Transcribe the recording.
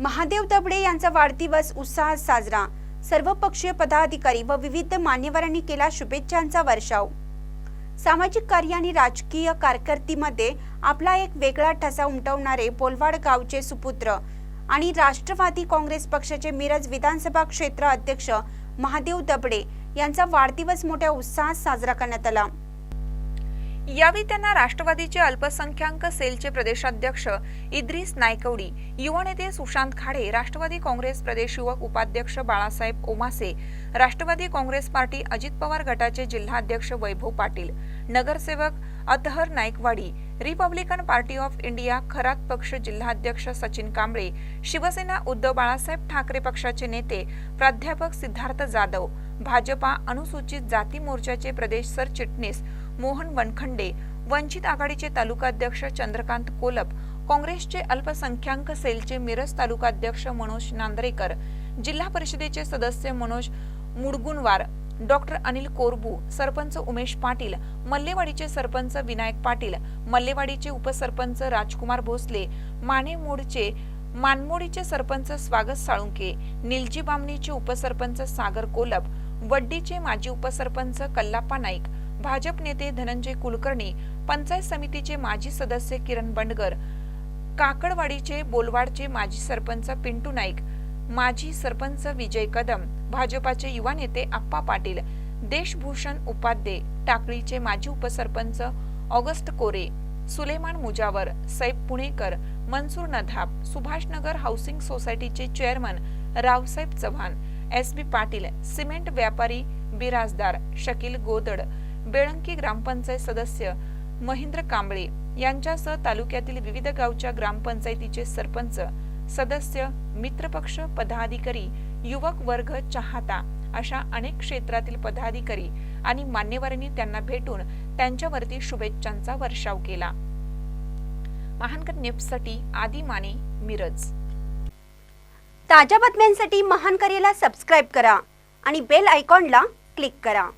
महादेव तबडे यांचा वाढदिवस उत्साहात साजरा. सर्वपक्षीय पदाधिकारी व विविध मान्यवरांनी केला शुभेच्छांचा वर्षाव. सामाजिक कार्य आणि राजकीय कारकिर्दीमध्ये आपला एक वेगळा ठसा उमटवणारे बोलवाड गावचे सुपुत्र आणि राष्ट्रवादी काँग्रेस पक्षाचे मिरज विधानसभा क्षेत्र अध्यक्ष महादेव दबडे यांचा वाढदिवस मोठ्या उत्साहात साजरा करण्यात आला. यावेळी त्यांना राष्ट्रवादीचे अल्पसंख्याक सेलचे प्रदेशाध्यक्ष इद्रिस नायकवडी युवा नेते सुशांत खाडे राष्ट्रवादी काँग्रेस प्रदेश युवक उपाध्यक्ष बाळासाहेब ओमासे राष्ट्रवादी काँग्रेस पार्टी अजित पवार गटाचे जिल्हाध्यक्ष वैभव पाटील नगरसेवक Athar Naikwadi Republican Party of India Kharat पक्ष जिल्हाध्यक्ष सचिन कांबळे शिवसेना उद्धव बाळासाहेब ठाकरे पक्षाचे नेते प्राध्यापक सिद्धार्थ जाधव भाजपा अनुसूचित जाती मोर्चाचे प्रदेश सरचिटणीस मोहन वनखंडे वंचित आघाडीचे तालुकाध्यक्ष चंद्रकांत कोलप काँग्रेसचे अल्पसंख्याक सेलचे मिरज तालुकाध्यक्ष मनोज नांदरेकर जिल्हा परिषदेचे सदस्य मनोज मुडगुणवार डॉक्टर अनिल कोरबू सरपंच उमेश पाटील मल्लेवाडीचे सरपंच विनायक पाटील मल्लेवाडीचे उपसरपंच राजकुमार भोसले माने मोडचे मानमोडीचे सरपंच स्वागत साळुंके निलजी बामणीचे उपसरपंच सागर कोलप वड्डीचे माजी उपसरपंच कल्लाप्पा नाईक भाजप नेते धनंजय कुलकर्णी पंचायत समितीचे माजी सदस्य किरण बंडगर काकडवाडीचे बोलवाडचे माजी सरपंच पिंटू नाईक माजी सरपंच विजय कदम भाजपाचे युवा नेते आप्पा पाटील देशभूषण उपाध्ये टाकळीचे माजी उपसरपंच ऑगस्ट कोरे सुलेमान मुजावर सैफ पुणेकर मनसूर नधाप सुभाषनगर हाऊसिंग सोसायटीचे chairman Raosaheb Chavan S B Patil cement व्यापारी बिराजदार शकील गोदड बेळंकी ग्रामपंचायत सदस्य महेंद्र कांबळे यांच्यासह तालुक्यातील विविध गावच्या ग्रामपंचायतीचे सरपंच सदस्य मित्रपक्ष पदाधिकारी युवक वर्ग चाहता अशा अनेक क्षेत्रातील पदाधिकारी आणि मान्यवरांनी त्यांना भेटून त्यांच्यावरती शुभेच्छांचा वर्षाव केला. महानकर नेपसाठी आदी माने मिरज. ताज्या बातम्यांसाठी महानकरेला सबस्क्राईब करा आणि बेल आयकॉनला क्लिक करा.